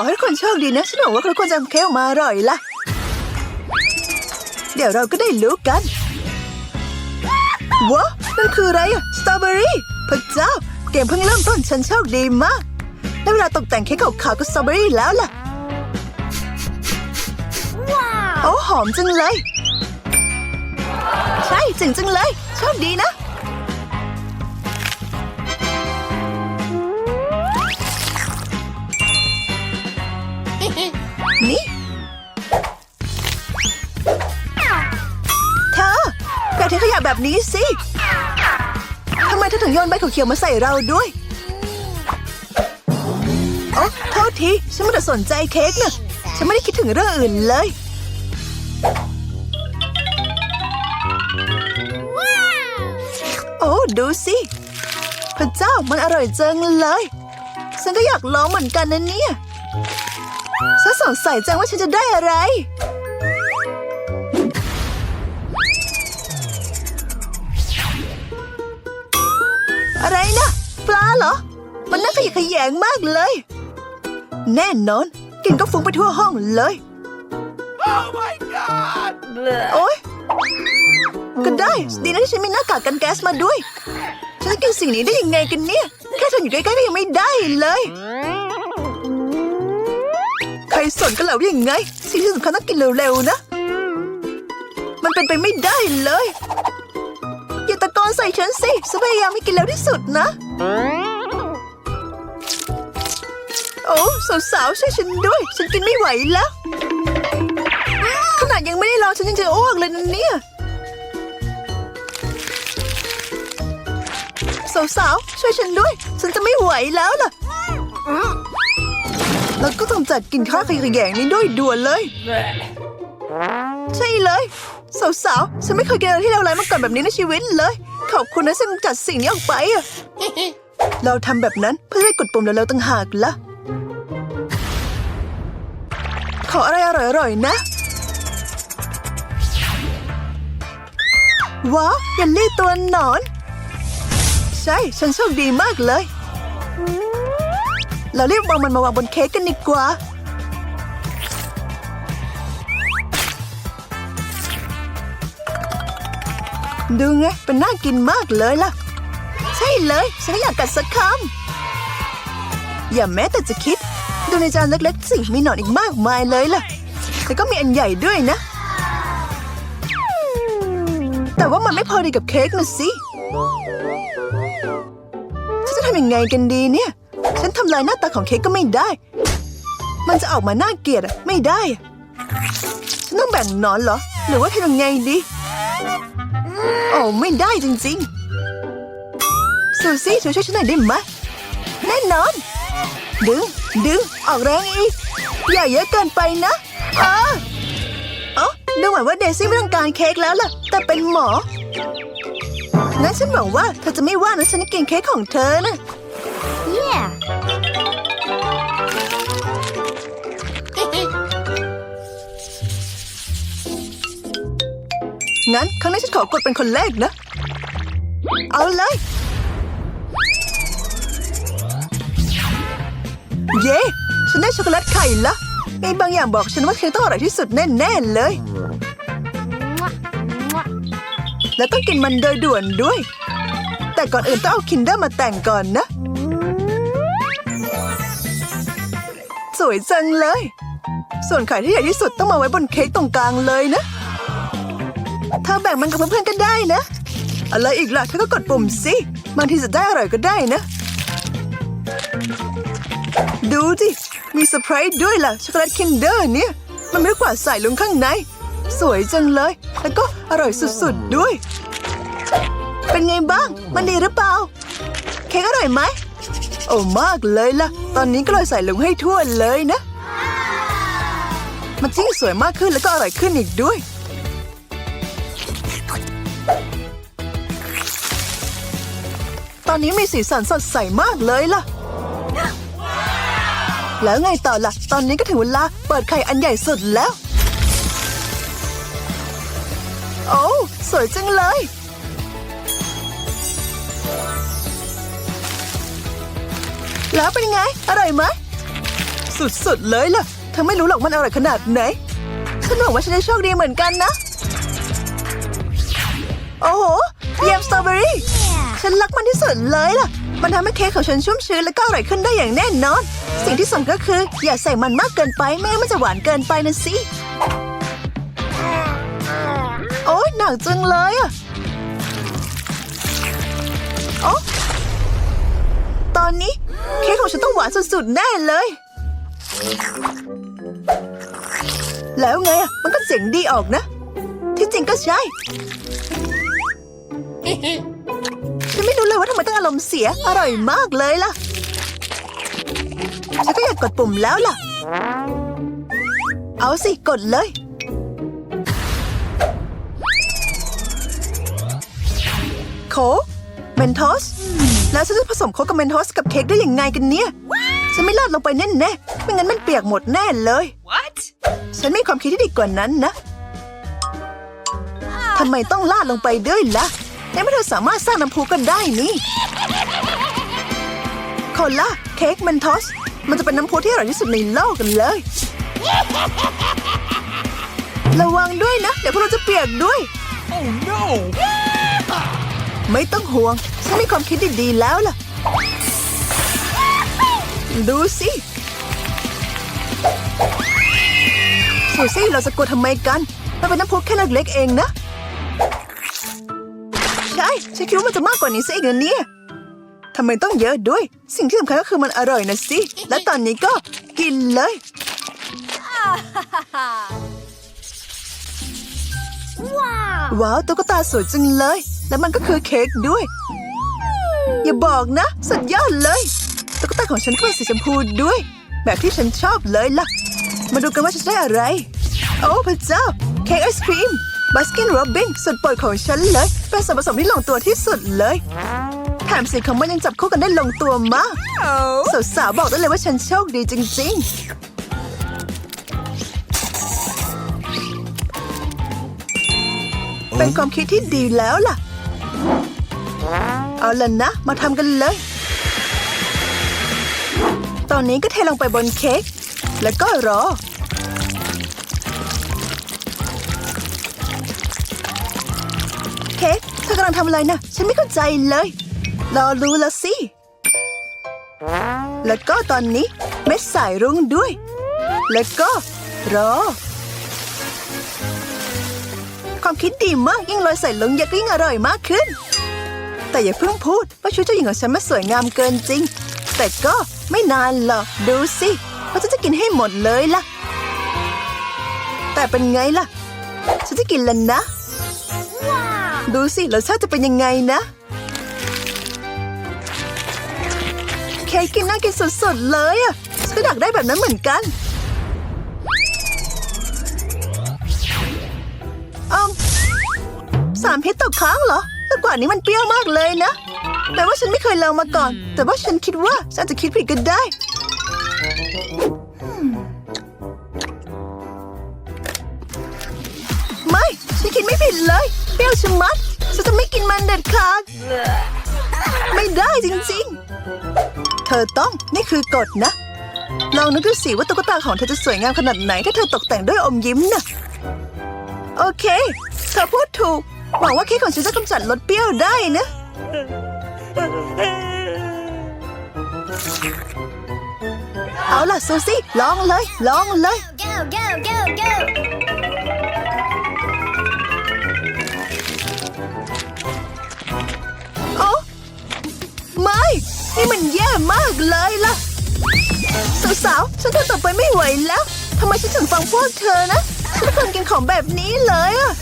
อให้ทุกคนโชคดีนะ ฉันหวังว่าทุกคนจะทำเค้กออกมาอร่อยล่ะ เดี๋ยวเราก็ได้รู้กันว้านั่นคืออะไรอะสตรอเบอรี่พระเจ้า เกมเพิ่งเริ่มต้นฉันโชคดีมากได้เวลาตกแต่งเค้กขาวๆกับสตรอเบอรี่แล้วล่ะโอ้หอมจังเลย ใช่เจ๋งจังเลย โชคดีนะ นี่เธออย่าทิ้งขยะแบบนี้สิทำไมเธอถึงโยนใบเขียวๆมาใส่เราด้วยโอ้โทษที ฉันไม่ได้สนใจเค้กนะฉันไม่ได้คิดถึงเรื่องอื่นเลยโอ้ดูสิพระเจ้ามันอร่อยจังเลย ฉันก็อยากลองเหมือนกันนะเนี่ย ฉันสงสัยจังว่าฉันจะได้อะไร อะไรนะปลาเหรอ มันน่าขยะแขยงมากเลย แน่นอนกลิ่นก็ฟุ้งไปทั่วห้องเลยโอ๊ย ก็ได้ ดีนะที่ฉันมีหน้ากากกันแก๊สมาด้วย ฉันจะกินสิ่งนี้ได้ยังไงกันเนี่ย แค่เธออยู่ใกล้ๆก็ยังไม่ได้เลยใค รสนกันแล้วยังไง สิ่งที่สำคัญต้องกินเร็วๆนะ มันเป็นไปไม่ได้เลย อย่าตะโกนใส่ฉันสิฉันพยายามให้กินเร็วที่สุดนะ โอ้สาวๆช่วยฉันด้วย ฉันกินไม่ไหวแล้ว ขนาดยังไม่ได้ลองฉันยังจะอ้วกเลยนะเนี่ยสาวๆช่วยฉันด้วย ฉันจะไม่ไหวแล้วล่ะ แล้วก็ต้องจัดกินข้าวขยะแขยงนี้ด้วยด่วนเลย ใช่เลยสาวๆฉันไม่เคยกินอะไรที่เลวร้ายมาก่อนแบบนี้ในชีวิตเลย ขอบคุณนะซึ่งจัดสิ่งนี้ออกไปอะเราทำแบบนั้นเพื่อให้กดปุ่มแล้วๆตั้งหากละขออะไรอร่อยๆนะ ว้าวเยลลี่ตัวหนอน ใช่ ฉันโชคดีมากเลย เรารีบวางมันมาวางบนเค้กกันดีกว่า ดูไงเป็นน่ากินมากเลยล่ะ ใช่เลย ฉันอยากกัดสักคำอย่าแม้แต่จะคิด ดูในจานเล็กๆสิมีหนอนอีกมากมายเลยล่ะ แต่ก็มีอันใหญ่ด้วยนะ แต่ว่ามันไม่พอดีกับเค้กนะสิฉันจะทำยังไงกันดีเนี่ย ลายหน้าตาของเค้กก็ไม่ได้ มันจะออกมาน่าเกลียดอะไม่ได้ฉันต้องแบ่งนอนเหรอ หรือว่าทำยังไงดี โอ้ไม่ได้จริงๆ ซูซี่ช่วยช่วยฉันหน่อยได้ไหมแน่นอน ดึง ดึง ออกแรงอีก อย่าเยอะเกินไปนะเอ๋อดูเหมือนว่าเดซี่ไม่ต้องการเค้กแล้วล่ะ แต่เป็นหมอ งั้นฉันหวังว่าเธอจะไม่ว่านะฉันกินเค้กของเธอนะ งั้นครั้งนี้ฉันขอกดเป็นคนแรกนะ เอาเลย เย้ฉันได้ช็อกโกแลตไข่ละมีบางอย่างบอกฉันว่าเค้กต้องอร่อยที่สุดแน่ๆเลย และต้องกินมันโดยด่วนด้วย แต่ก่อนอื่นต้องเอาคินเดอร์มาแต่งก่อนนะ สวยจังเลย ส่วนไข่ที่ใหญ่ที่สุดต้องมาไว้บนเค้กตรงกลางเลยนะ เธอแบ่งมันกับเพื่อนๆกันได้นะ อะไรอีกล่ะเธอก็กดปุ่มสิบางทีจะได้อร่อยก็ได้นะ ดูดิมีเซอร์ไพรส์ด้วยล่ะช็อกโกแลตคินเดอร์เนี่ย มันไม่ได้กว่าใส่ลงข้างใน สวยจังเลย แล้วก็อร่อยสุดๆด้วย เป็นไงบ้าง มันดีหรือเปล่า เค้กอร่อยไหมโอ้มากเลยล่ะ ตอนนี้ก็เลยใส่ลงให้ทั่วเลยนะ มันยิ่งสวยมากขึ้นแล้วก็อร่อยขึ้นอีกด้วย ตอนนี้มีสีสันสดใสมากเลยล่ะ แล้วไงต่อล่ะ ตอนนี้ก็ถึงเวลาเปิดไข่อันใหญ่สุดแล้ว โอ้สวยจังเลย แล้วเป็นไง อร่อยไหม สุดๆเลยล่ะเธอไม่รู้หรอกมันอร่อยขนาดไหน ฉันหวังว่าฉันจะโชคดีเหมือนกันนะ โอ้โห เยี่ยมสตรอเบอรี่ ฉันรักมันที่สุดเลยล่ะ มันทำให้เค้กของฉันชุ่มชื้นและก็อร่อยขึ้นได้อย่างแน่นอน สิ่งที่สำคัญก็คือ อย่าใส่มันมากเกินไปไม่งั้นมันจะหวานเกินไปนะสิ โอ๊ยหนักจังเลยอะโอ้ตอนนี้เค้กของฉันต้องหวานสุดๆแน่เลย แล้วไงอะมันก็เสียงดีออกนะ ที่จริงก็ใช่ ไม่รู้เลยว่าทำไมต้องอารมณ์เสีย อร่อยมากเลยล่ะ ฉันก็อยากกดปุ่มแล้วล่ะ เอาสิ กดเลย โค้กเมนทอส แล้วฉันจะผสมโค้กกับเมนทอสกับเค้กได้ยังไงกันเนี่ย ฉันไม่ลาดลงไปแน่แน่ๆไม่งั้นมันเปียกหมดแน่เลย What? ฉันมีความคิดที่ดีกว่านั้นนะทำไมต้องลาดลงไปด้วยล่ะ ในเมื่อเธอสามารถสร้างน้ำพุก็ได้นี่โคล่าเค้กมันทอส มันจะเป็นน้ำพุที่อร่อยที่สุดในโลกกันเลย ระวังด้วยนะ เดี๋ยวพวกเราจะเปียกด้วย Oh no! ไม่ต้องห่วง ฉันมีความคิดดีๆแล้วล่ะ ดูสิสูซี่เราจะกลัวทำไมกัน มันเป็นน้ำพุแค่เล็กๆเองนะใช่ ฉันคิดว่ามันจะมากกว่านี้ซะอีกนะเนี่ยทำไมต้องเยอะด้วย สิ่งที่สำคัญก็คือมันอร่อยนะสิ และตอนนี้ก็กินเลย Wow. ว้าวตุ๊กตาสวยจังเลย แล้วมันก็คือเค้กด้วย อย่าบอกนะ สุดยอดเลยตุ๊กตาของฉันก็เป็นสีชมพูด้วย แบบที่ฉันชอบเลยล่ะ มาดูกันว่าฉันได้อะไร โอ้พระเจ้า เค้กไอศครีม บัสกินโรบินสุดโปรดของฉันเลย เป็นส่วนผสมที่ลงตัวที่สุดเลย แถมสีของมันยังจับคู่กันได้ลงตัวมาก Oh. สาวๆบอกได้เลยว่าฉันโชคดีจริง ๆเป็นความคิดที่ดีแล้วล่ะ เอาล่ะนะ มาทำกันเลย ตอนนี้ก็เทลงไปบนเค้ก แล้วก็รอ งทำอะไรนะ ฉันไม่เข้าใจเลย รอรู้ละสิ แล้วก็ตอนนี้เม็ดสายรุ้งด้วย แล้วก็ รอ ความคิดดีมากยิ่งโรยใส่ลงยักยิ่งอร่อยมากขึ้น แต่อย่าเพิ่งพูดว่าชุดเจ้าหญิงของฉันมันสวยงามเกินจริง แต่ก็ไม่นานหรอกดูสิว่าฉันจะกินให้หมดเลยล่ะ แต่เป็นไงล่ะ ฉันจะกินแล้วนะ ดูสิรสชาติจะเป็นยังไงนะ เค้กกินน่ากินสดๆเลยอะฉันก็อยากได้แบบนั้นเหมือนกันอืมสารพิษตกค้างเหรอแต่กว่านี้มันเปรี้ยวมากเลยนะแปลว่าฉันไม่เคยลองมาก่อน แต่ว่าฉันคิดว่าฉันอาจจะคิดผิดก็ได้ ผิดเลย เปรี้ยวชะมัด ฉันจะไม่กินมันเด็ดขาด ไม่ได้จริงๆ เธอต้องนี่คือกฎนะ ลองนึกดูสิว่าตุ๊กตาของเธอจะสวยงามขนาดไหน ถ้าเธอตกแต่งด้วยอมยิ้มนะโอเค เธอพูดถูก หวังว่าเค้กของฉันจะกำจัดรสเปรี้ยวได้นะเอาล่ะซูซี่ลองเลย ลองเลย Go, go, go, go. นี่มันแย่มากเลยล่ะ สาวๆ ฉันทนต่อไปไม่ไหวแล้ว ทำไมฉันถึงฟังพวกเธอนะ ฉันไม่ควรกินของแบบนี้เลยอะ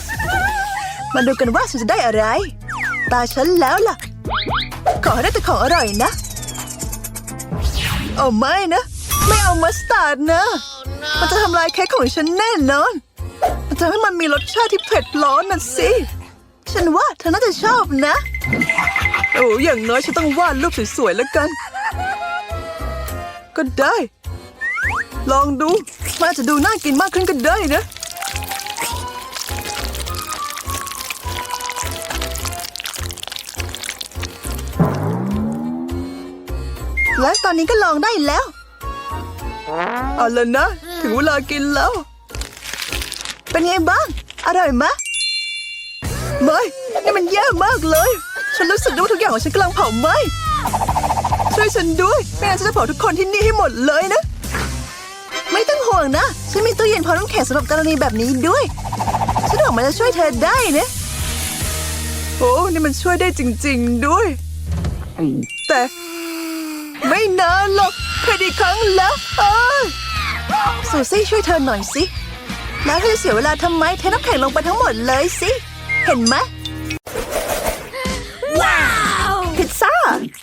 มาดูกันว่าฉันจะได้อะไร ตาฉันแล้วล่ะ ขอได้แต่ของอร่อยนะ เอาไม่นะ ไม่เอามัสตาร์ดนะ มันจะทำลายเค้กของฉันแน่นอน มันจะให้มันมีรสชาติที่เผ็ดร้อนน่ะสิ ฉันว่าเธอน่าจะชอบนะ โอ้อย่างน้อยฉันต้องวาดรูปสวยๆแล้วกัน ก็ได้ ลองดูมันอาจจะดูน่ากินมากขึ้นก็ได้นะและตอนนี้ก็ลองได้แล้ว เอาล้วนะ ถึงเวลากินแล้ว เป็นไงบ้าง อร่อยไหมไม่นี่มันแย่มากเลย ฉันรู้สึกด้ว่าทุกอย่างของฉันกำลังเผาไหม้ช่วยฉันด้วยไม่งั้นฉันจะเผาทุกคนที่นี่ให้หมดเลยนะ ไม่ต้องห่วงนะ ฉันมีตู้เย็นพร้อมน้ำแข็งสำหรับกรณีแบบนี้ด้วย ฉันหวังมันจะช่วยเธอได้นะโอ้นี่มันช่วยได้จริง ๆด้วย แต่ไม่นานหรอกแค่อีกครั้งแล้วเออสูซี่ช่วยเธอหน่อยสิ แล้วเธอเสียเวลาทำไมเทน้ำแข็งลงไปทั้งหมดเลยสิ เห็นไหม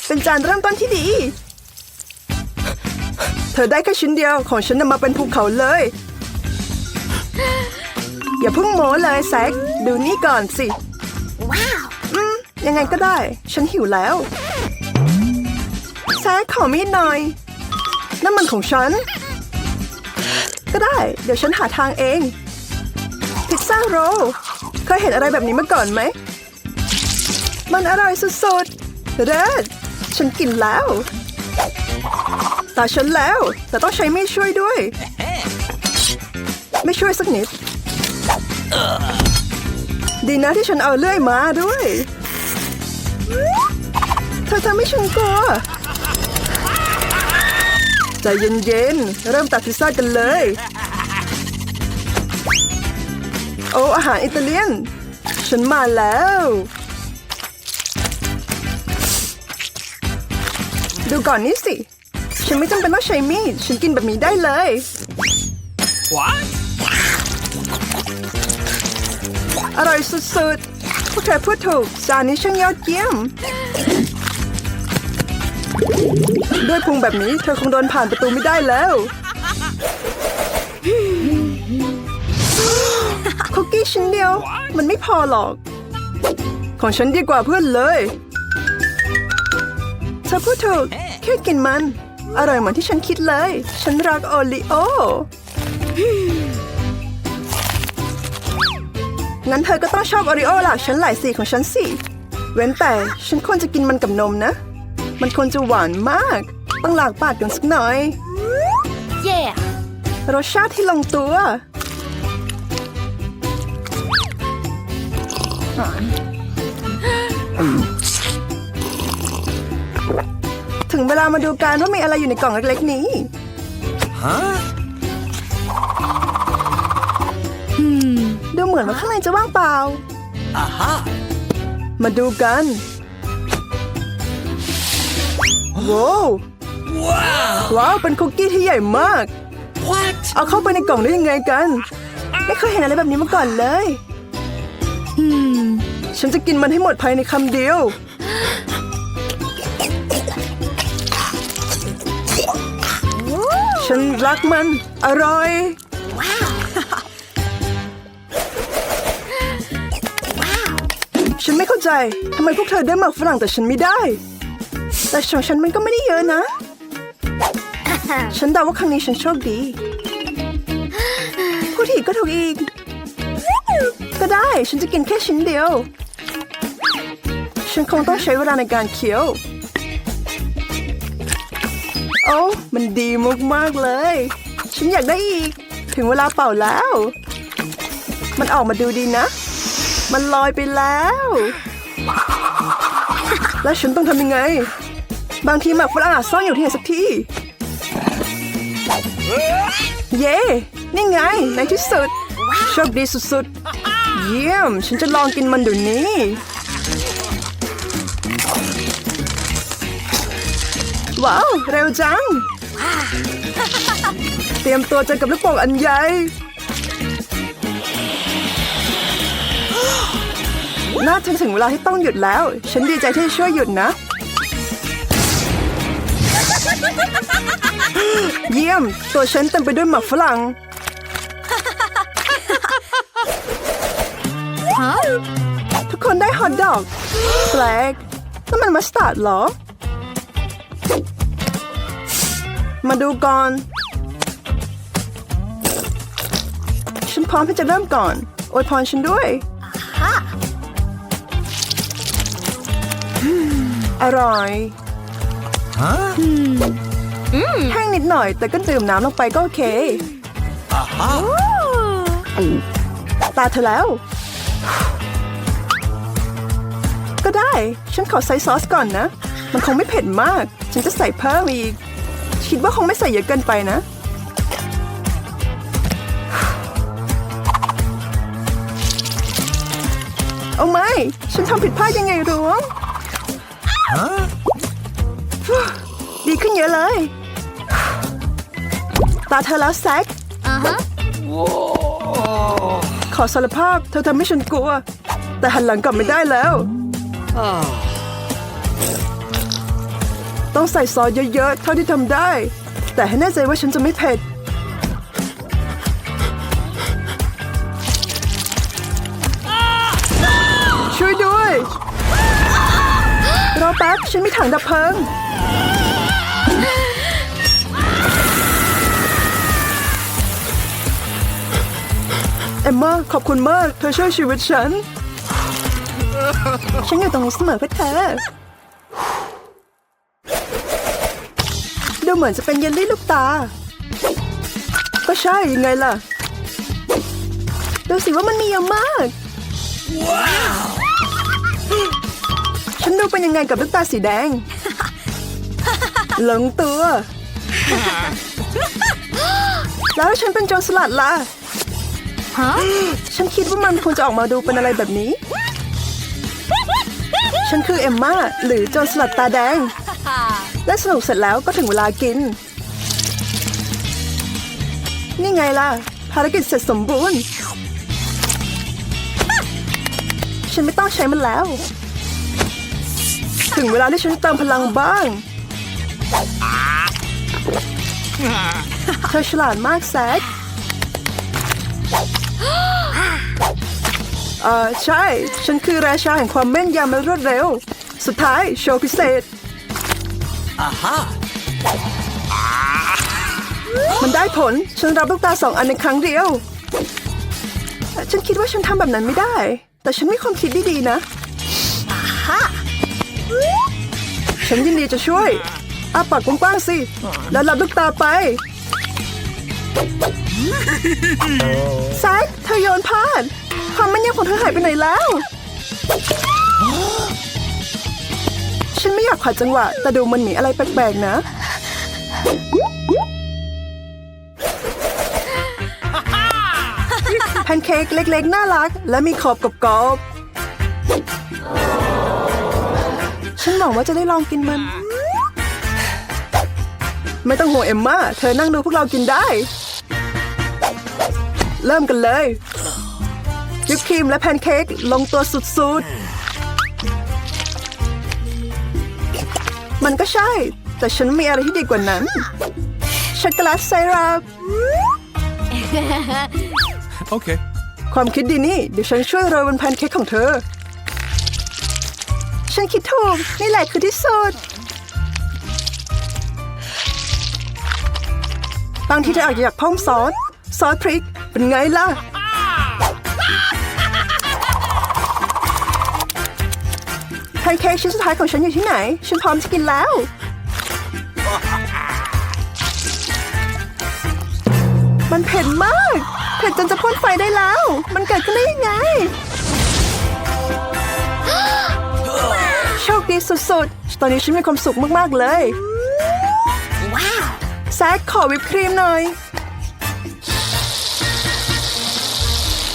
เป็นจานเริ่มต้นที่ดี เธอได้แค่ชิ้นเดียวของฉันนำมาเป็นภูเขาเลย อย่าเพิ่งโม้เลยแซกดูนี่ก่อนสิ Wow! อืม ยังไงก็ได้ ฉันหิวแล้ว แซกขอมีดหน่อย น้ำมันของฉัน ก็ได้ เดี๋ยวฉันหาทางเอง พิซซ่าโรลเคยเห็นอะไรแบบนี้มาก่อนไหม มันอร่อยสุดๆเรด ฉันกินแล้วตาฉันแล้ว แต่ต้องใช้มีดช่วยด้วย ไม่ช่วยสักนิด ดีนะที่ฉันเอาเลื่อยมาด้วย เธอทำให้ฉันกลัวใจเย็นๆ เริ่มตัดพิซซ่ากันเลย โอ้อาหารอิตาเลียน ฉันมาแล้ว ดูก่อนนี่สิ ฉันไม่จำเป็นต้องใช้มีด ฉันกินแบบนี้ได้เลย What? อร่อยสุดๆ พวกเธอพูดถูกจานนี้ช่างยอดเยี่ยม ด้วยพุงแบบนี้เธอคงเดินผ่านประตูไม่ได้แล้วคุกกี้ชิ้นเดียว มันไม่พอหรอก ของฉันดีกว่าเพื่อนเลยเธ อพูดถูกแค่กินมัน อร่อยเหมือนที่ฉันคิดเลย ฉันรักโอริโองั้นเธอก็ต้องชอบโอริโอหลากชั้นหลายสีของฉันสิ เว้นแต่ฉันควรจะกินมันกับนมนะ มันควรจะหวานมาก ต้องหลากปากกันสักหน่อย Yeah! รสชาติที่ลงตัว ถึงเวลามาดูกันว่ามีอะไรอยู่ในกล่องเล็กๆนี้ Huh? ดูเหมือนว่าข้างในจะว่างเปล่า Aha! มาดูกันว้าว Wow! ว้าวเป็นคุกกี้ที่ใหญ่มาก What? เอาเข้าไปในกล่องได้ยังไงกัน ไม่เคยเห็นอะไรแบบนี้มาก่อนเลย ฉันจะกินมันให้หมดภายในคำเดียว ฉันรักมัน อร่อยฉันไม่เข้าใจทำไมพวกเธอได้หมักฝรั่งแต่ฉันไม่ได้ แต่ของฉันมันก็ไม่ได้เยอะนะ ฉันเดาว่าครั้งนี้ฉันโชคดีผู้ถีก็ถูกอีก ก็ได้ฉันจะกินแค่ชิ้นเดียว ฉันคงต้องใช้เวลาในการเคี้ยว โอ้มันดีมากๆเลย ฉันอยากได้อีก ถึงเวลาเป่าแล้ว มันออกมาดูดีนะ มันลอยไปแล้ว แล้วฉันต้องทำยังไง บางทีหมักฝรั่งอาจซ่อนอยู่ที่ไหนสักที่ เย้ นี่ไง ในที่สุดโชคดีสุดๆ เยี่ยม ฉันจะลองกินมันเดี๋ยวนี้ ว้าว เร็วจัง เตรียมตัวเจอกับลูกโป่งอันใหญ่ น่าจะถึงเวลาที่ต้องหยุดแล้ว ฉันดีใจที่ช่วยหยุดนะ เยี่ยม ตัวฉันเต็มไปด้วยหมักฝรั่ง Huh? ทุกคนได้ฮอทดอก แปลกนั่นมันมัสตาร์ดเหรอ มาดูก่อน ฉันพร้อมที่จะเริ่มก่อน อวยพรฉันด้วยอืมอร่อย Huh? แห้งนิดหน่อย แต่ก็ดื่มน้ำลงไปก็โอเค Aha. ตาเธอแล้ว ก็ได้ ฉันขอใส่ซอสก่อนนะ มันคงไม่เผ็ดมาก ฉันจะใส่เพิ่มอีก คิดว่าคงไม่ใส่เยอะเกินไปนะเอาไม่ ฉันทำผิดพลาดยังไงรู้ Huh? ดีขึ้นเยอะเลย ตาเธอแล้วแซก Uh huh. Whoa. ขอสารภาพ เธอทำให้ฉันกลัว แต่หันหลังกลับไม่ได้แล้ว Ah. ต้องใส่ซอสเยอะๆ เท่าที่ทำได้ แต่ให้แน่ใจว่าฉันจะไม่เผ็ด ช่วยด้วย รอแป๊บ ฉันมีถังดับเพลิง เอมเมาขอบคุณมาก เธอช่วยชีวิตฉัน ฉันอยู่ตรงนี้เสมอเพื่อเธอ เหมือนจะเป็นเยลลี่ลูกตา ก็ใช่ยังไงล่ะ ดูสิว่ามันมีเยอะมาก Wow. ฉันดูเป็นยังไงกับลูกตาสีแดง หลงตัว แล้วฉันเป็นโจรสลัดล่ะ Huh? ฉันคิดว่ามันควรจะออกมาดูเป็นอะไรแบบนี้ ฉันคือเอมมาหรือโจรสลัดตาแดง และสนุกเสร็จแล้วก็ถึงเวลากิน นี่ไงล่ะ ภารกิจเสร็จสมบูรณ์ ฉันไม่ต้องใช้มันแล้ว ถึงเวลาที่ฉันเติมพลังบ้าง เธอฉลาดมากแซกเออใช่ ฉันคือราชาแห่งความแม่นยำและรวดเร็ว สุดท้าย โชว์พิเศษ Aha. มันได้ผล ฉันรับลูกตาสองอันในครั้งเดียว ฉันคิดว่าฉันทำแบบนั้นไม่ได้ แต่ฉันมีความคิดดีๆนะฉันยินดีจะช่วยอาปากกว้างๆสิ แล้วรับลูกตาไปแซคเธอโยนพลาดความแม่นยำของเธอหายไปไหนแล้ว ฉันไม่อยากขัดจังหวะ แต่ดูมันมีอะไรแปลกๆนะ แพนเค้กเล็กๆ น่ารัก และมีขอบกรอบฉันหวังว่าจะได้ลองกินมัน ไม่ต้องห่วงเอมมาเธอนั่งดูพวกเรากินได้ เริ่มกันเลยวิปครีมและแพนเค้กลงตัวสุดๆ มันก็ใช่ แต่ฉันมีอะไรที่ดีกว่านั้น ช็อกโกแลตไซรัป Okay. ความคิดดีนี่ เดี๋ยวฉันช่วยโรยบนแพนเค้กของเธอ ฉันคิดถูก นี่แหละคือที่สุด บางทีเธออาจจะอยากเพิ่มซอส ซอสพริก เป็นไงล่ะ เค้กชิ้นสุดท้ายของฉันอยู่ที่ไหน ฉันพร้อมจะกินแล้ว มันเผ็ดมาก เผ็ดจนจะพ่นไฟได้แล้ว มันเกิดขึ้นได้ยังไง โชคดีสุดๆ ตอนนี้ฉันมีความสุขมากๆเลย Wow. แซคขอวิปครีมหน่อย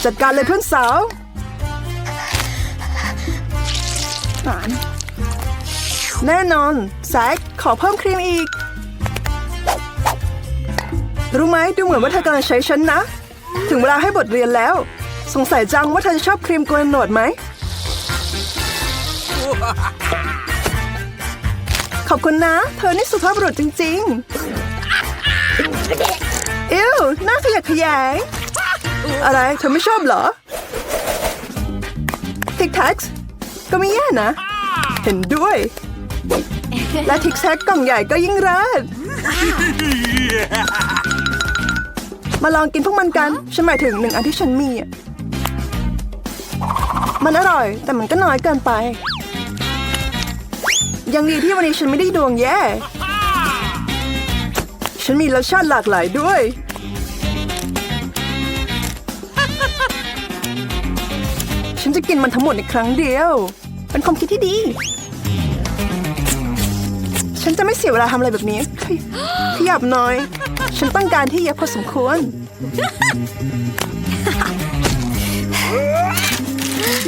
จัดการเลยเพื่อนสาว หวาน แน่นอนแซคขอเพิ่มครีมอีก รู้ไหมดูเหมือนว่าเธอกำลังใช้ฉันนะ ถึงเวลาให้บทเรียนแล้ว สงสัยจังว่าเธอจะชอบครีมโกนหนวดไหม ขอบคุณนะ เธอนี่สุภาพบุรุษจริง ๆ อิวหน้าขยะแขยงอะไร เธอไม่ชอบเหรอทิกแท็ กก็ไม่แย่นะ เห็นด้วย และทิกแท็กกล่องใหญ่ก็ยิ่งเลิศมาลองกินพวกมันกัน ฉันหมายถึงหนึ่งอันที่ฉันมีอะมันอร่อย แต่มันก็น้อยเกินไป ยังดีที่วันนี้ฉันไม่ได้ดวงแย่ ฉันมีรสชาติหลากหลายด้วย ฉันจะกินมันทั้งหมดในครั้งเดียว เป็นความคิดที่ดี ฉันจะไม่เสียเวลาทำอะไรแบบนี้ขยับหน่อย ฉันต้องการที่เยอะพอสมควร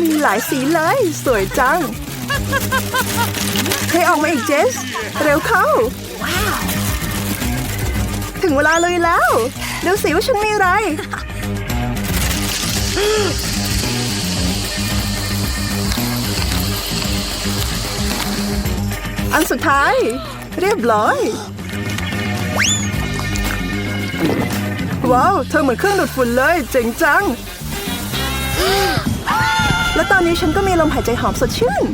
มีหลายสีเลย สวยจังให้ออกมาอีกเจส เร็วเข้า ถึงเวลาเลยแล้วดูสิว่าฉันมีอะไร อันสุดท้าย เรียบร้อย ว้าว เธอเหมือนเครื่องดูดฝุ่นเลย เจ๋งจัง และตอนนี้ฉันก็มีลมหายใจหอมสดชื่น